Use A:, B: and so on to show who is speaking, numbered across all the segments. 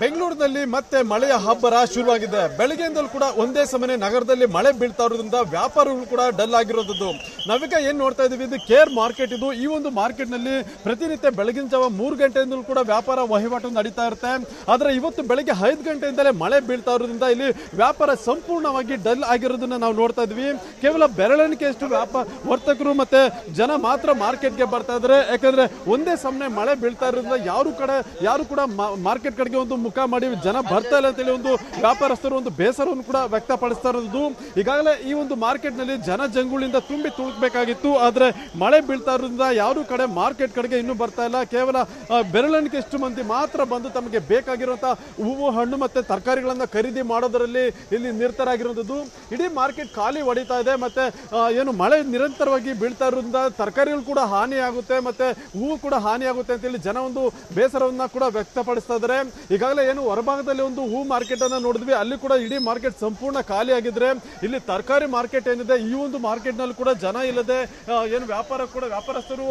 A: ಬೆಂಗಳೂರಿನಲ್ಲಿ ಮತ್ತೆ ಮಳೆಯ ಹಬ್ಬರ ಶುರುವಾಗಿದೆ. ಬೆಳಗ್ಗೆಯಿಂದಲೂ ಕೂಡ ಒಂದೇ ಸಮನೆ ನಗರದಲ್ಲಿ ಮಳೆ ಬೀಳ್ತಾ ಇರೋದ್ರಿಂದ ವ್ಯಾಪಾರಗಳು ಕೂಡ ಡಲ್ ಆಗಿರೋದು ನಾವೀಗ ಏನ್ ನೋಡ್ತಾ ಇದೀವಿ, ಇದು ಕೇರ್ ಮಾರ್ಕೆಟ್. ಇದು ಈ ಒಂದು ಮಾರ್ಕೆಟ್ನಲ್ಲಿ ಪ್ರತಿನಿತ್ಯ ಬೆಳಗಿನ ಜಾವ ಮೂರು ಗಂಟೆಯಿಂದಲೂ ಕೂಡ ವ್ಯಾಪಾರ ವಹಿವಾಟು ನಡೀತಾ ಇರುತ್ತೆ. ಆದ್ರೆ ಇವತ್ತು ಬೆಳಗ್ಗೆ ಐದು ಗಂಟೆಯಿಂದಲೇ ಮಳೆ ಬೀಳ್ತಾ ಇರೋದ್ರಿಂದ ಇಲ್ಲಿ ವ್ಯಾಪಾರ ಸಂಪೂರ್ಣವಾಗಿ ಡಲ್ ಆಗಿರೋದನ್ನ ನಾವು ನೋಡ್ತಾ ಇದ್ವಿ. ಕೇವಲ ಬೆರಳೆಣಿಕೆಯಷ್ಟು ವ್ಯಾಪಾರ ವರ್ತಕರು ಮತ್ತೆ ಜನ ಮಾತ್ರ ಮಾರ್ಕೆಟ್ಗೆ ಬರ್ತಾ ಇದ್ದಾರೆ ಯಾಕಂದ್ರೆ ಒಂದೇ ಸಮನೆ ಮಳೆ ಬೀಳ್ತಾ ಇರೋದ್ರಿಂದ ಯಾರು ಕಡೆ, ಯಾರು ಕೂಡ ಮಾರ್ಕೆಟ್ ಕಡೆಗೆ ಒಂದು ಮುಖ ಮಾಡಿ ಜನ ಬರ್ತಾ ಇಲ್ಲ ಅಂತೇಳಿ ಒಂದು ವ್ಯಾಪಾರಸ್ಥರು ಒಂದು ಬೇಸರವನ್ನು ಕೂಡ ವ್ಯಕ್ತಪಡಿಸ್ತಾ ಇರೋದು. ಈಗಾಗಲೇ ಈ ಒಂದು ಮಾರ್ಕೆಟ್ನಲ್ಲಿ ಜನ ಜಂಗುಳಿಂದ ತುಂಬಿ ತುಳುಕಬೇಕಾಗಿತ್ತು ಆದರೆ ಮಳೆ ಬೀಳ್ತಾ ಇರೋದ್ರಿಂದ ಯಾರು ಕಡೆ ಮಾರ್ಕೆಟ್ ಕಡೆಗೆ ಇನ್ನೂ ಬರ್ತಾ ಇಲ್ಲ. ಕೇವಲ ಎಷ್ಟು ಮಂದಿ ಮಾತ್ರ ಬಂದು ತಮಗೆ ಬೇಕಾಗಿರುವಂಥ ಹೂವು, ಹಣ್ಣು ಮತ್ತೆ ತರಕಾರಿಗಳನ್ನ ಖರೀದಿ ಮಾಡೋದರಲ್ಲಿ ಇಲ್ಲಿ ನಿರತರಾಗಿರುವಂಥದ್ದು. ಇಡೀ ಮಾರ್ಕೆಟ್ ಖಾಲಿ ಹೊಡಿತಾ ಇದೆ. ಮತ್ತೆ ಏನು ಮಳೆ ನಿರಂತರವಾಗಿ ಬೀಳ್ತಾ ಇರೋದ್ರಿಂದ ತರಕಾರಿಗಳು ಕೂಡ ಹಾನಿಯಾಗುತ್ತೆ ಮತ್ತೆ ಹೂವು ಕೂಡ ಹಾನಿಯಾಗುತ್ತೆ ಅಂತೇಳಿ ಜನ ಒಂದು ಬೇಸರವನ್ನ ಕೂಡ ವ್ಯಕ್ತಪಡಿಸ್ತಾ ಇದ್ದಾರೆ. ಈಗಾಗಲೇ ಏನು ಹೊರಭಾಗದಲ್ಲಿ ಒಂದು ಹೂ ಮಾರ್ಕೆಟ್ ಅನ್ನ ನೋಡಿದ್ವಿ. ಅಲ್ಲಿ ಕೂಡ ಇಡೀ ಮಾರ್ಕೆಟ್ ಸಂಪೂರ್ಣ ಖಾಲಿ ಆಗಿದ್ರೆ ಇಲ್ಲಿ ತರಕಾರಿ ಮಾರ್ಕೆಟ್ ಏನಿದೆ, ಈ ಒಂದು ಮಾರ್ಕೆಟ್ನಲ್ಲಿ ಕೂಡ ಜನ ಇಲ್ಲದೆ ಏನು ವ್ಯಾಪಾರ ಕೂಡ ವ್ಯಾಪಾರಸ್ಥರು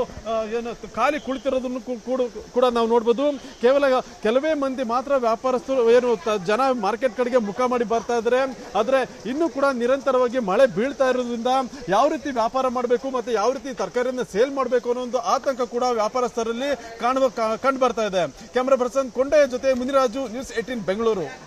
A: ಏನು ಖಾಲಿ ಕುಳಿತಿರೋದನ್ನು ಕೂಡ- ಕೂಡ ನಾವು ನೋಡ್ಬೋದು. ಕೇವಲ ಕೆಲವೇ ಮಂದಿ ಮಾತ್ರ ವ್ಯಾಪಾರಸ್ಥರು, ಏನು ಜನ ಮಾರ್ಕೆಟ್ ಕಡೆಗೆ ಮುಖ ಮಾಡಿ ಬರ್ತಾ ಇದ್ದಾರೆ ಆದರೆ ಇನ್ನೂ ಕೂಡ ನಿರಂತರವಾಗಿ ಮಳೆ ಬೀಳ್ತಾ ಇರೋದ್ರಿಂದ ಯಾವ ರೀತಿ ವ್ಯಾಪಾರ ಮಾಡಬೇಕು ಮತ್ತು ಯಾವ ರೀತಿ ತರಕಾರಿಯನ್ನು ಸೇಲ್ ಮಾಡಬೇಕು ಅನ್ನೋ ಒಂದು ಆತಂಕ ಕೂಡ ವ್ಯಾಪಾರಸ್ಥರಲ್ಲಿ ಕಾಣುವ ಕಂಡು ಬರ್ತಾ ಇದೆ. ಕ್ಯಾಮ್ರಾ ಪರ್ಸನ್ ಕೊಂಡೆಯ ಜೊತೆ ಮುನಿರಾಜು, ನ್ಯೂಸ್ ಏಟೀನ್ ಬೆಂಗಳೂರು.